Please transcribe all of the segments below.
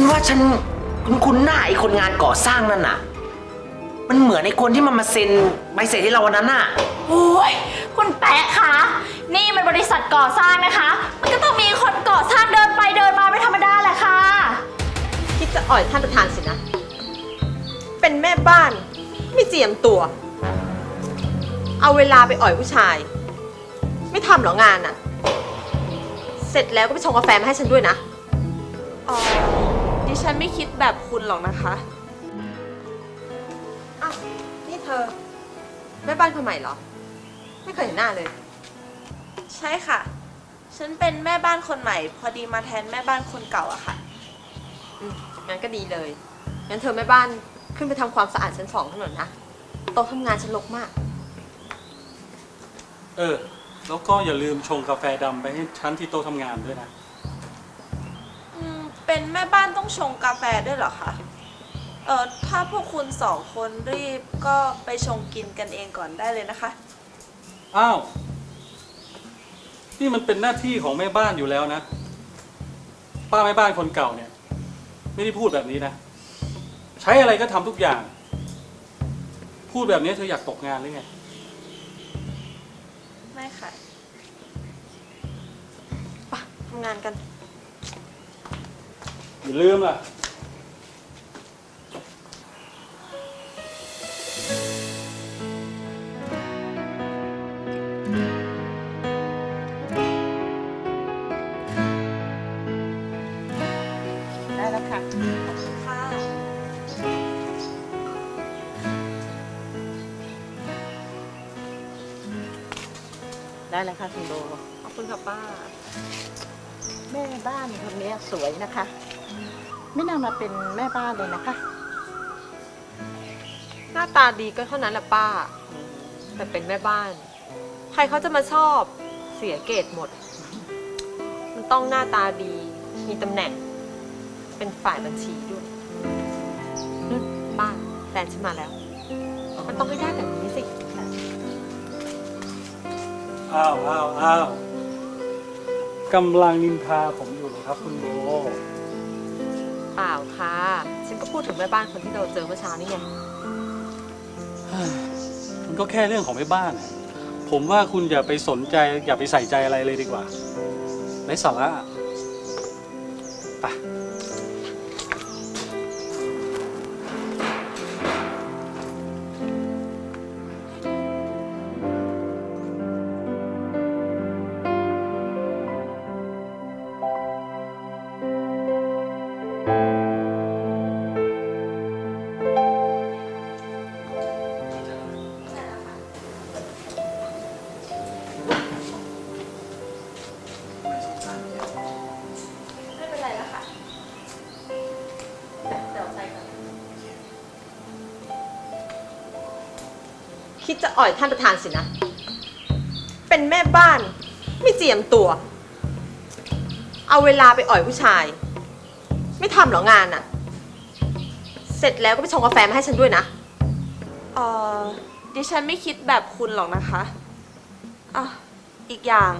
นว่าฉันคุณคุณหน้าไอ้คนงานก่อสร้างนั่นน่ะ มันเหมือนไอ้คนที่มันมาเซ็นใบเสร็จให้เราวันนั้นน่ะ โอ้ยคุณแปะคะ นี่มันบริษัทก่อสร้างนะคะ มันก็ต้องมีคนก่อสร้างเดินไปเดินมาไม่ธรรมดาแหละค่ะ คิดจะอ่อยท่านประธานสินะ เป็นแม่บ้าน ไม่เจียมตัว เอาเวลาไปอ่อยผู้ชาย ไม่ทำเหรองานอะเสร็จแล้วก็ไปชงกาแฟมาให้ฉันด้วยนะ อ๋อ ดิฉันไม่คิดแบบคุณหรอกนะคะอ้าวนี่เธอแม่บ้านคนใหม่เหรอ ไม่เคยเห็นหน้าเลย ใช่ค่ะ ฉันเป็นแม่บ้านคนใหม่ พอดีมาแทนแม่บ้านคนเก่าอะค่ะ อืมงั้นก็ดีเลย งั้นเธอแม่บ้านขึ้นไปทำความสะอาดชั้นสองถนนนะ โต๊ะทำงานฉันรกมาก เออ แล้วก็อย่าลืมชงกาแฟดำไปให้ฉันที่โต๊ะทำงานด้วยนะอืม เป็นแม่บ้านต้องชงกาแฟด้วยเหรอคะ เออถ้าพวกคุณสองคนรีบก็ไปชงกินกันเองก่อนได้เลยนะคะ อ้าว นี่มันเป็นหน้าที่ของแม่บ้านอยู่แล้วนะ ป้าแม่บ้านคนเก่าเนี่ย ไม่ได้พูดแบบนี้นะ ใช้อะไรก็ทำทุกอย่าง พูดแบบนี้เธออยากตกงานหรือไง ไม่ค่ะ ไปทำงานกัน อย่าลืมล่ะ ได้แล้วค่ะค่ะ ได้แล้วค่ะคุณโบขอบคุณค่ะป้า แม่บ้านคนนี้สวยนะคะ ไม่น่ามาเป็นแม่บ้านเลยนะคะ หน้าตาดีก็เท่านั้นแหละป้า แต่เป็นแม่บ้าน ใครเขาจะมาชอบเสียเกรดหมด มันต้องหน้าตาดี มีตำแหน่ง เป็นฝ่ายบัญชีด้วยนู่นป้าแฟนฉันมาแล้ว มันต้องให้ได้แบบนี้สิอ้าวอ้าวอ้าวกำลังนินทาผมอยู่เหรอครับ คุณโบ เปล่าค่ะ ฉันก็พูดถึงแม่บ้านคนที่เราเจอเมื่อเช้านี่ไง มันก็แค่เรื่องของแม่บ้านอะผมว่าคุณอย่าไปสนใจ อย่าไปใส่ใจอะไรเลยดีกว่าไร้สาระไป คิดจะอ่อยท่านประธานสินะ เป็นแม่บ้าน ไม่เจียมตัว เอาเวลาไปอ่อยผู้ชาย ไม่ทำเหรองานอะเสร็จแล้วก็ไปชงกาแฟมาให้ฉันด้วยนะ เอ่อดิฉันไม่คิดแบบคุณหรอกนะคะอะอีกอย่าง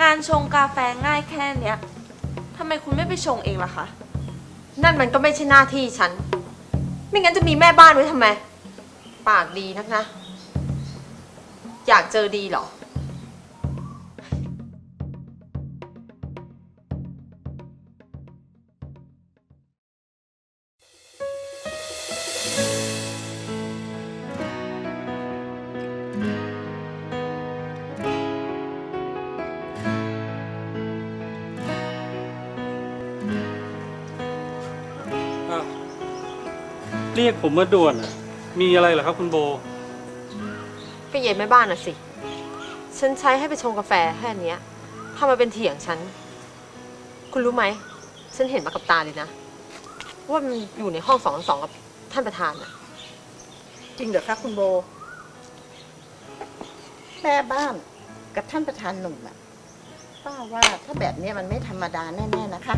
งานชงกาแฟง่ายแค่เนี้ยทำไมคุณไม่ไปชงเองล่ะคะ นั่นมันก็ไม่ใช่หน้าที่ฉัน ไม่งั้นจะมีแม่บ้านไว้ทำไม ปากดีนักนะ อยากเจอดีเหรอ อ้าวเรียกผมมาด่วนอะมีอะไรเหรอครับคุณโบ ก็เย็นแม่บ้านน่ะสิ ฉันใช้ให้ไปชงกาแฟแค่เนี้ยทำมาเป็นเถียงฉัน คุณรู้ไหม ฉันเห็นมากับตาเลยนะ ว่ามันอยู่ในห้องสองสองกับท่านประธานน่ะ จริงเหรอคะคุณโบ แม่บ้านกับท่านประธานหนุ่มอะป้าว่าถ้าแบบเนี้ยมันไม่ธรรมดาแน่ๆนะคะ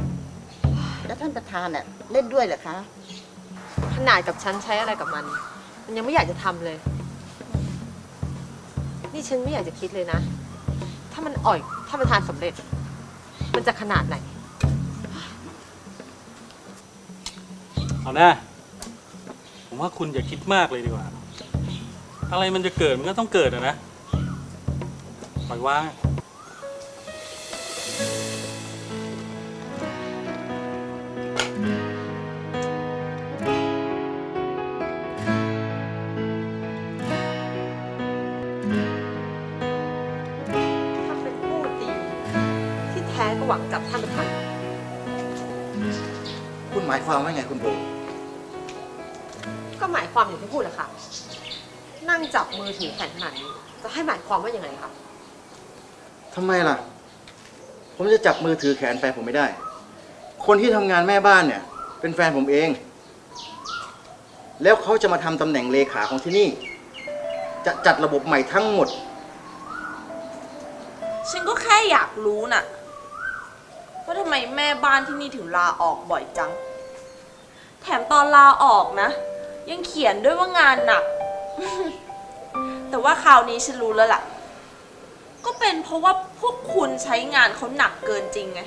แล้วท่านประธานน่ะเล่นด้วยเหรอคะ ขนาดกับฉันใช้อะไรกับมัน มันยังไม่อยากจะทำเลย นี่ฉันไม่อยากจะคิดเลยนะ ถ้ามันอ่อย ถ้านประธานสำเร็จ มันจะขนาดไหน เอาหน้าผมว่าคุณอย่าคิดมากเลยดีกว่า อะไรมันจะเกิดมันก็ต้องเกิดอะนะปล่อยวาง คุณหมายความว่าไงคุณโบก็หมายความอย่างที่พูดแหละค่ะ นั่งจับมือถือแขนขนาดนี้จะให้หมายความว่ายังไงคะทำไมล่ะ ผมจะจับมือถือแขนแฟนผมไม่ได้ คนที่ทำงานแม่บ้านเนี่ย เป็นแฟนผมเอง แล้วเขาจะมาทำตำแหน่งเลขาของที่นี่ จะจัดระบบใหม่ทั้งหมด ฉันก็แค่อยากรู้น่ะว่าทำไมแม่บ้านที่นี่ถึงลาออกบ่อยจังแถมตอนลาออกนะ ยังเขียนด้วยว่างานหนัก แต่ว่าคราวนี้ฉันรู้แล้วล่ะ ก็เป็นเพราะว่าพวกคุณใช้งานเขาหนักเกินจริงไง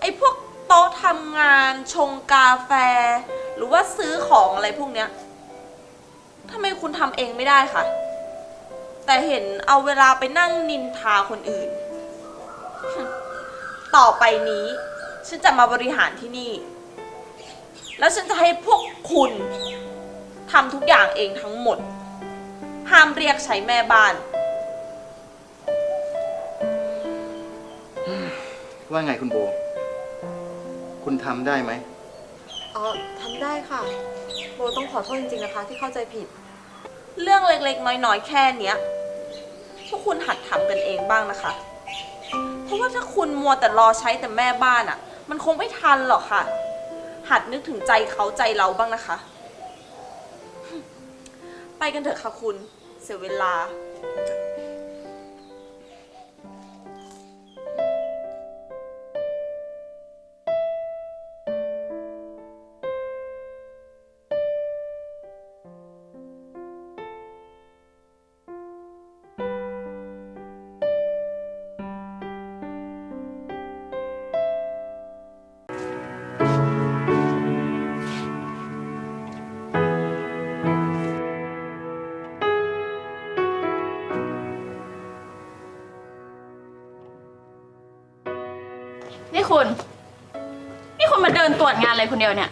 ไอ้พวกโต๊ะทำงานชงกาแฟ หรือว่าซื้อของอะไรพวกเนี้ยทำไมคุณทำเองไม่ได้คะแต่เห็นเอาเวลาไปนั่งนินทาคนอื่น ต่อไปนี้ ฉันจะมาบริหารที่นี่ แล้วฉันจะให้พวกคุณทำทุกอย่างเองทั้งหมด ห้ามเรียกใช้แม่บ้าน ว่าไงคุณโบ คุณทำได้ไหม อ๋อทำได้ค่ะ โบต้องขอโทษจริงๆนะคะ ที่เข้าใจผิด เรื่องเล็กๆ น้อยๆ แค่เนี้ย พวกคุณหัดทำกันเองบ้างนะคะ เพราะว่าถ้าคุณมัวแต่รอใช้แต่แม่บ้านอะ่ะ มันคงไม่ทันหรอกค่ะ หัดนึกถึงใจเขาใจเราบ้างนะคะ ไปกันเถอะค่ะคุณ เสียเวลา นี่คุณมาเดินตรวจงานอะไรคนเดียวเนี่ย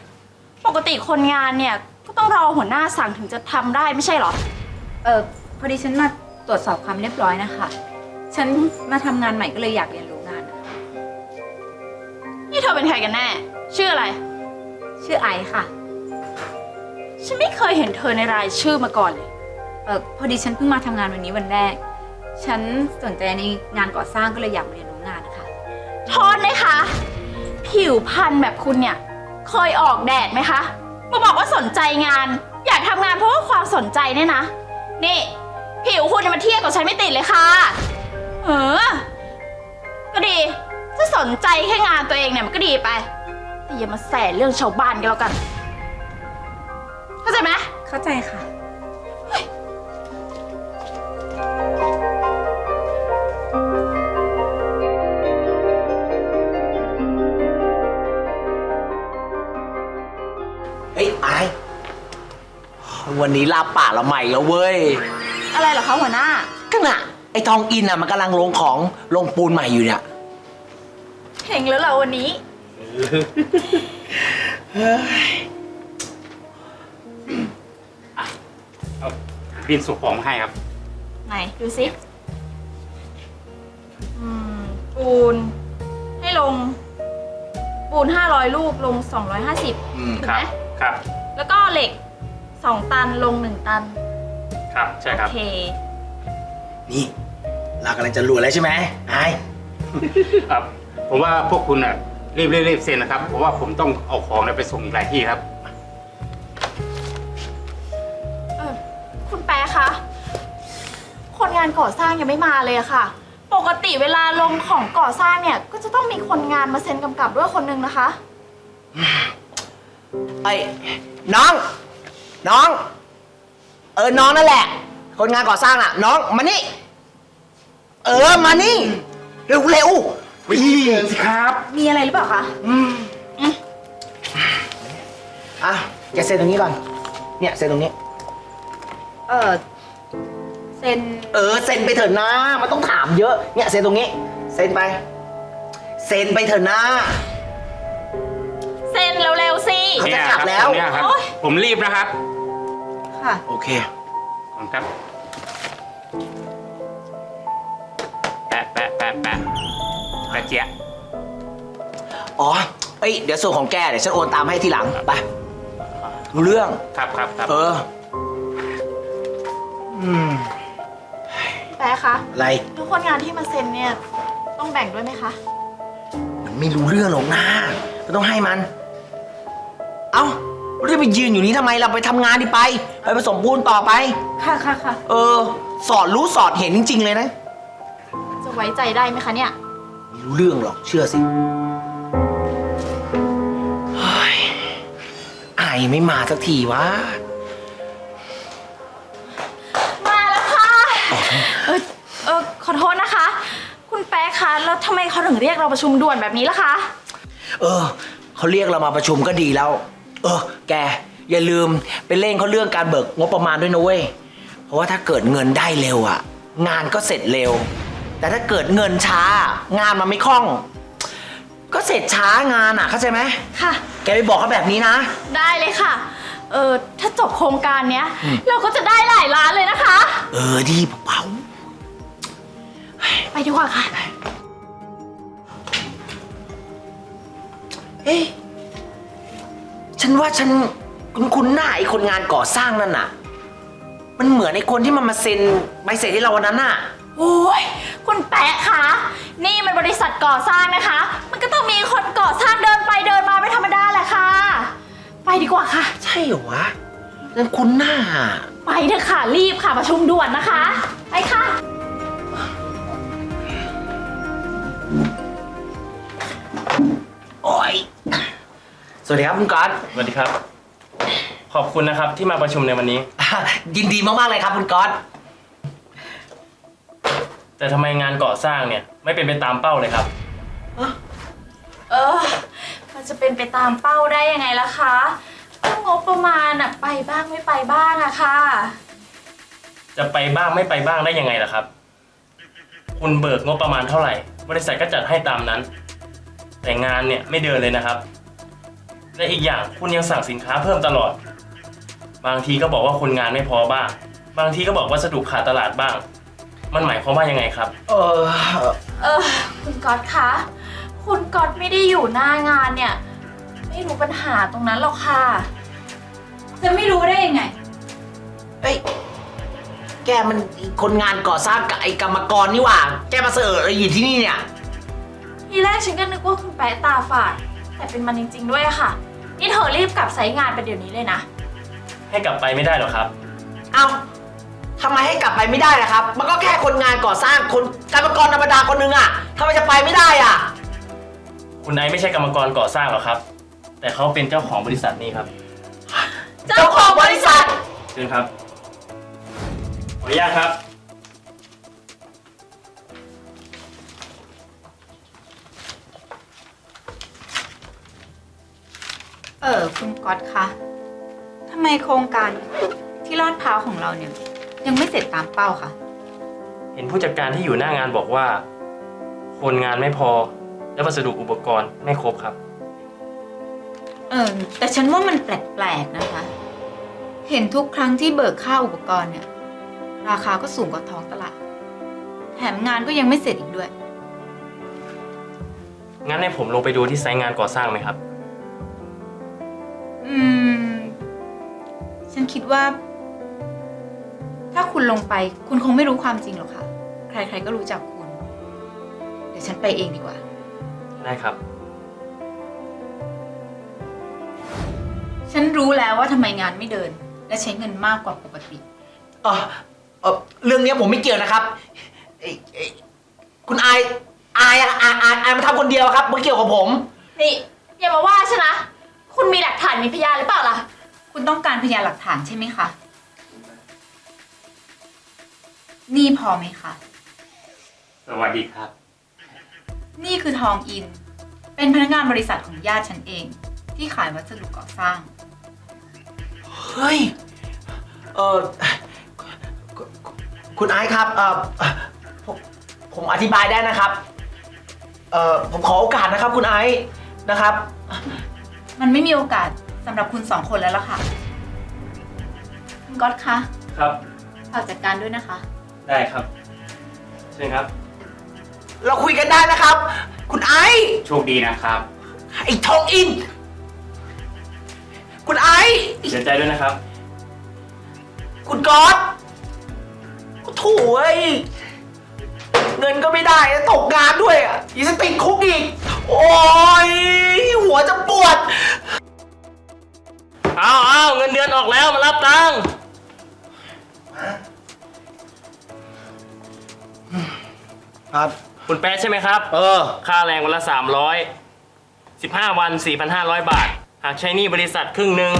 ปกติคนงานเนี่ยก็ต้องรอหัวหน้าสั่งถึงจะทำได้ไม่ใช่เหรอ เออพอดีฉันมาตรวจสอบความเรียบร้อยนะคะ ฉันมาทำงานใหม่ก็เลยอยากเรียนรู้งานนะนี่เธอเป็นใครกันแน่ ชื่ออะไร ชื่อไอซ์ค่ะ ฉันไม่เคยเห็นเธอในรายชื่อมาก่อนเลย เออพอดีฉันเพิ่งมาทำงานวันนี้วันแรก ฉันสนใจในงานก่อสร้างก็เลยอยากมาเรียนรู้งานนะคะ โทษนะคะ ผิวพรรณแบบคุณเนี่ยเคยออกแดดไหมคะ มาบอกว่าสนใจงาน อยากทำงานเพราะว่าความสนใจเนี่ยนะ นี่ ผิวคุณเนี่ยมาเทียบกับฉันไม่ติดเลยค่ะ เออ ก็ดี ถ้าสนใจแค่งานตัวเองเนี่ยมันก็ดีไป แต่อย่ามาแสเรื่องชาวบ้านกันแล้วกัน เข้าใจไหม เข้าใจค่ะ วันนี้ลาป่าเราใหม่แล้วเว้ย อะไรเหรอคะหัวหน้า ก็น่ะ ไอทองอินอะมันกำลังลงของลงปูนใหม่อยู่เนี่ย เห็นแล้วเหรอวันนี้ เอาบินส่งของมาให้ครับ ไหน ดูสิอืมปูน ให้ลง ปูน 500 ลูกลง 250อืมถูกครัไหมบครับ แล้วก็เหล็ก 2ตันลง1ตัน ครับ ใช่โอครับ เค นี่ เรากำลังจะรวยแล้วใช่ไหมไอายครับ ผมว่าพวกคุณอะรีบรีบรีบเซ็นนะครับ เพราะว่าผมต้องเอาของเนี่ยไปส่งอีกหลายที่ครับ เออคุณแป๊ะคะ คนงานก่อสร้างยังไม่มาเลยอะค่ะ ปกติเวลาลงของก่อสร้างเนี่ย ก็จะต้องมีคนงานมาเซ็นกำกับด้วยคนหนึงนะคะ ไอ้ยน้อง น้อง เออ น้องนั่นแหละ คนงานก่อสร้างอะ น้อง มานี่ เออ มานี่ เร็วเร็วๆวิธีเดินสิครับ มีอะไรหรือเปล่าคะ อะแกเซ็นตรงนี้ก่อน เนี่ยเซ็นตรงนี้ เออเซ็น เออ เซ็นไปเถอะนะมันต้องถามเยอะ เนี่ยเซ็นตรงนี้ เซ็นไป เซ็นไปเถอะนะ เซ็นเร็วๆสิ เขาจะเนี่ยกลับครับแล้วตรงเนี้ยครับโอ๊ยผมรีบนะครับ ค่ะ โอเคขอบคุณครับ แปะแปะแปะแปะแปะเจี๊ยะอ๋อเอ้ยเดี๋ยวส่วนของแกเดี๋ยวฉันโอนตามให้ทีหลังไปรู้เรื่อง ครับครับครับ เออ อืมแป๊ะคะ อะไรทุกคนงานที่มาเซ็นเนี่ย ต้องแบ่งด้วยไหมคะ มันไม่รู้เรื่องหรอกนะก็ต้องให้มัน เอ้าเรา จะไปยืนอยู่นี้ทำไมเราไปทำงานดิไป ไปผสมปูนต่อไป ค่ะค่ะค่ะเออ สอดรู้สอดเห็นจริง ๆ เลยนะ จะไว้ใจได้ไหมคะเนี่ย ไม่รู้เรื่องหรอกเชื่อสิเฮ้ยไอไม่มาสักทีวะ มาแล้วค่ะ เออเออขอโทษนะคะ คุณแป๊ะคะแล้วทำไมเขาถึงเรียกเราประชุมด่วนแบบนี้ล่ะคะ เออ เขาเรียกเรามาประชุมก็ดีแล้ว เออ แก อย่าลืมไปเร่งเขาเรื่องการเบิกงบประมาณด้วยนะเว้ย เพราะว่าถ้าเกิดเงินได้เร็วอะงานก็เสร็จเร็ว แต่ถ้าเกิดเงินช้า งานมันไม่คล่อง ก็เสร็จช้างานอะเข้าใจไหมค่ะ แกไปบอกเขาแบบนี้นะ ได้เลยค่ะ เออถ้าจบโครงการเนี้ยอืมเราก็จะได้หลายล้านเลยนะคะ เออดีเบาไปดีกว่าค่ะ ๆเอ๊ะ ฉันว่าฉันคุณคุณหน้าไอ้คนงานก่อสร้างนั่นน่ะ มันเหมือนไอ้คนที่มันมาเซ็นใบเสร็จให้เราวันนั้นน่ะ โอ้ยคุณแปะคะนี่มันบริษัทก่อสร้างนะคะ มันก็ต้องมีคนก่อสร้างเดินไปเดินมาไม่ธรรมดาแหละค่ะ ไปดีกว่าค่ะ ใช่เหรอวะนั่นคุณหน้า ไปเถอะค่ะรีบค่ะประชุมด่วนนะคะไปค่ะ สวัสดีครับคุณก๊อตสวัสดีครับ ขอบคุณนะครับที่มาประชุมในวันนี้ ยินดีมากๆเลยครับคุณก๊อตแต่ทำไมงานก่อสร้างเนี่ย ไม่เป็นไปตามเป้าเลยครับ เออ มันจะเป็นไปตามเป้าได้ยังไงล่ะคะก็งบประมาณอะไปบ้างไม่ไปบ้างอะค่ะ จะไปบ้างไม่ไปบ้างได้ยังไงล่ะครับ คุณเบิกงบประมาณเท่าไหร่ บริษัทก็จัดให้ตามนั้น แต่งานเนี่ยไม่เดินเลยนะครับ และอีกอย่างคุณยังสั่งสินค้าเพิ่มตลอด บางทีก็บอกว่าคนงานไม่พอบ้าง บางทีก็บอกวัสดุขาดตลาดบ้าง มันหมายความว่ายังไงครับ เออเออคุณก๊อตคะ คุณก๊อตไม่ได้อยู่หน้างานเนี่ย ไม่รู้ปัญหาตรงนั้นหรอกค่ะ จะไม่รู้ได้ยังไงเฮ้ยแกมันคนงานก่อสร้างกับไอ้กรรมกรนี่หว่า แกมาเสิร์ฟอะไรอยู่ที่นี่เนี่ย ทีแรกฉันก็นึกว่าคุณแปะตาฝาด แต่เป็นมันจริง ๆ ด้วยอะค่ะ นี่เธอรีบกลับไซต์งานไปเดี๋ยวนี้เลยนะ ให้กลับไปไม่ได้หรอครับ เอ้าทำไมให้กลับไปไม่ได้ล่ะครับ มันก็แค่คนงานก่อสร้างคนกรรมกรธรรมดาคนหนึงอะทำไมจะไปไม่ได้อะคุณไอซ์ไม่ใช่กรรมกรก่อสร้างหรอกครับ แต่เขาเป็นเจ้าของบริษัทนี้ครับเจ้าของบริษัท เชิญครับขออนุญาตครับ เออคุณก๊อตคะทำไมโครงการที่ลาดพร้าวของเราเนี่ย ยังไม่เสร็จตามเป้าคะเห็นผู้จัดการที่อยู่หน้างานบอกว่า คนงานไม่พอ และวัสดุอุปกรณ์ไม่ครบครับ เออแต่ฉันว่ามันแปลกๆนะคะ เห็นทุกครั้งที่เบิกค่าอุปกรณ์เนี่ย ราคาก็สูงกว่าท้องตลาด แถมงานก็ยังไม่เสร็จอีกด้วย งั้นให้ผมลงไปดูที่ไซต์งานก่อสร้างไหมครับ อืม ฉันคิดว่า ถ้าคุณลงไป คุณคงไม่รู้ความจริงหรอกค่ะ ใครๆก็รู้จักคุณ เดี๋ยวฉันไปเองดีกว่า ได้ครับ ฉันรู้แล้วว่าทำไมงานไม่เดิน และใช้เงินมากกว่าปกติ เออเออเรื่องเนี้ยผมไม่เกี่ยวนะครับเอ้ยเอ้ยคุณอายอายอะอายอายอายมาทำคนเดียวครับไม่เกี่ยวกับผม นี่อย่ามาว่าฉันนะ คุณมีหลักฐานมีพยานหรือเปล่าล่ะ คุณต้องการพยานหลักฐานใช่ไหมคะ นี่พอไหมคะ สวัสดีครับ นี่คือทองอิน เป็นพนักงานบริษัทของญาติฉันเอง ที่ขายวัสดุก่อสร้าง เฮ้ย เออคุณคุณไอซ์ครับเออผมผมอธิบายได้นะครับ เออผมขอโอกาสนะครับ คุณไอซ์นะครับ มันไม่มีโอกาสสำหรับคุณสองคนแล้วล่ะค่ะคุณก๊อตคะครับ ฝากจัดการด้วยนะคะ ได้ครับ เชิญครับ เราคุยกันได้นะครับ คุณไอซ์โชคดีนะครับ ไอ้ทองอิน คุณไอซ์เสียใจด้วยนะครับ คุณก๊อตโอ้โถูเอ้ย เงินก็ไม่ได้ตกงานด้วยอะยังจะติดคุกอีก โอ้ยหัวจะปวด เอาเอาเงินเดือนออกแล้วมารับตังค์ครับ คุณแป๊ะใช่ไหมครับ เออ ค่าแรงวันละ 300 15 วัน 4,500 บาท หากใช้หนี้บริษัทครึ่งหนึ่ง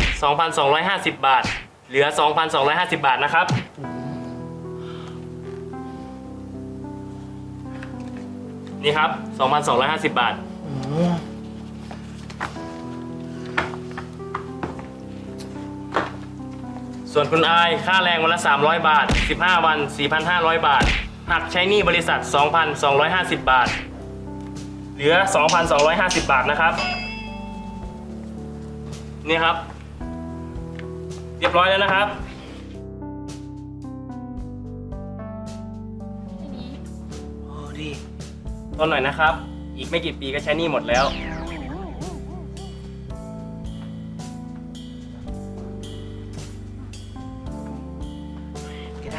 2,250 บาท เหลือ 2,250 บาทนะครับ นี่ครับ 2,250 บาท ส่วนคุณอายค่าแรงวันละ 300 บาท 15 วัน 4,500 บาท หักใช้หนี้บริษัท 2,250 บาท เหลือ 2,250 บาทนะครับ นี่ครับ เรียบร้อยแล้วนะครับ ทนหน่อยนะครับ อีกไม่กี่ปีก็ใช้หนี้หมดแล้ว